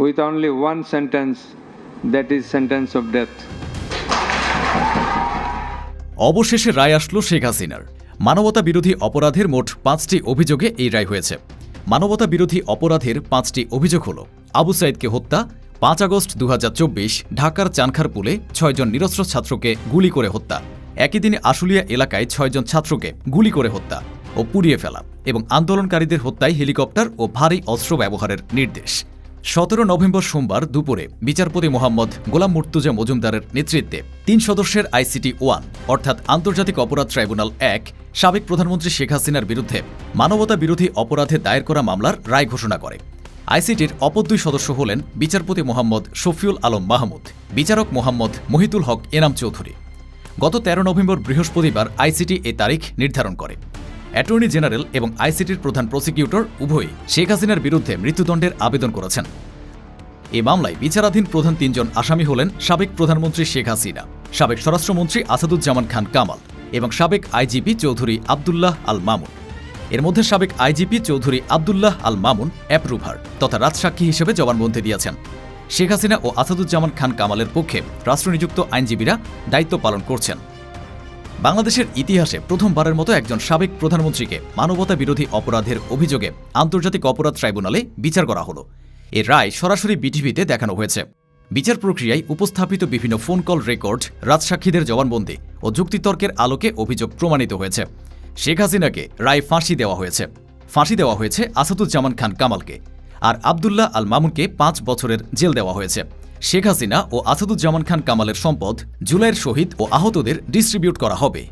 with only one sentence, that is sentence of death. অবশেষে রায় আসলো শেখ হাসিনার। মানবতা বিরোধী অপরাধের মোট পাঁচটি অভিযোগে এই রায় হয়েছে। মানবতা বিরোধী অপরাধের পাঁচটি অভিযোগ হল আবু সাইদকে হত্যা পাঁচ আগস্ট দু হাজার চব্বিশ ঢাকার চানখারপুলে ছয়জন নিরস্ত্র ছাত্রকে গুলি করে হত্যা। একই দিনে আশুলিয়া এলাকায় ছয়জন ছাত্রকে গুলি করে হত্যা ও পুড়িয়ে ফেলা এবং আন্দোলনকারীদের হত্যায় হেলিকপ্টার ও ভারী অস্ত্র ব্যবহারের নির্দেশ। সতেরো নভেম্বর সোমবার দুপুরে বিচারপতি মোহাম্মদ গোলাম মুর্তুজা মজুমদারের নেতৃত্বে তিন সদস্যের আইসিটি ওয়ান, অর্থাৎ আন্তর্জাতিক অপরাধ ট্রাইব্যুনাল এক, সাবেক প্রধানমন্ত্রী শেখ হাসিনার বিরুদ্ধে মানবতা বিরোধী অপরাধে দায়ের করা মামলার রায় ঘোষণা করে। আইসিটির অপর দুই সদস্য হলেন বিচারপতি মোহাম্মদ শফিউল আলম মাহমুদ, বিচারক মোহাম্মদ মহিতুল হক এনাম চৌধুরী। গত তেরো নভেম্বর বৃহস্পতিবার আইসিটি এ তারিখ নির্ধারণ করে। অ্যাটর্নি জেনারেল এবং আইসিটির প্রধান প্রসিকিউটর উভয়ই শেখ হাসিনার বিরুদ্ধে মৃত্যুদণ্ডের আবেদন করেছেন। এ মামলায় বিচারাধীন প্রধান তিনজন আসামি হলেন সাবেক প্রধানমন্ত্রী শেখ হাসিনা, সাবেক স্বরাষ্ট্রমন্ত্রী আসাদুজ্জামান খান কামাল এবং সাবেক আইজিপি চৌধুরী আবদুল্লাহ আল মামুন। এর মধ্যে সাবেক আইজিপি চৌধুরী আবদুল্লাহ আল মামুন অ্যাপ্রুভার তথা রাজসাক্ষী হিসেবে জবানবন্দি দিয়েছেন। শেখ হাসিনা ও আসাদুজ্জামান খান কামালের পক্ষে রাষ্ট্রনিযুক্ত আইনজীবীরা দায়িত্ব পালন করছেন। বাংলাদেশের ইতিহাসে প্রথমবারের মতো একজন সাবেক প্রধানমন্ত্রীকে মানবতা বিরোধী অপরাধের অভিযোগে আন্তর্জাতিক অপরাধ ট্রাইব্যুনালে বিচার করা হলো। এর রায় সরাসরি বিটিভিতে দেখানো হয়েছে। বিচার প্রক্রিয়ায় উপস্থাপিত বিভিন্ন ফোন কল রেকর্ড, রাজসাক্ষীদের জবানবন্দি ও যুক্তিতর্কের আলোকে অভিযোগ প্রমাণিত হয়েছে। শেখ হাসিনাকে রায় ফাঁসি দেওয়া হয়েছে। ফাঁসি দেওয়া হয়েছে আসাদুজ্জামান খান কামালকে। আর আবদুল্লাহ আল মামুনকে পাঁচ বছরের জেল দেওয়া হয়েছে। শেখ হাসিনা ও আসাদুজ্জামান খান কামালের সম্পদ জুলাইয়ের শহীদ ও আহতদের ডিস্ট্রিবিউট করা হবে।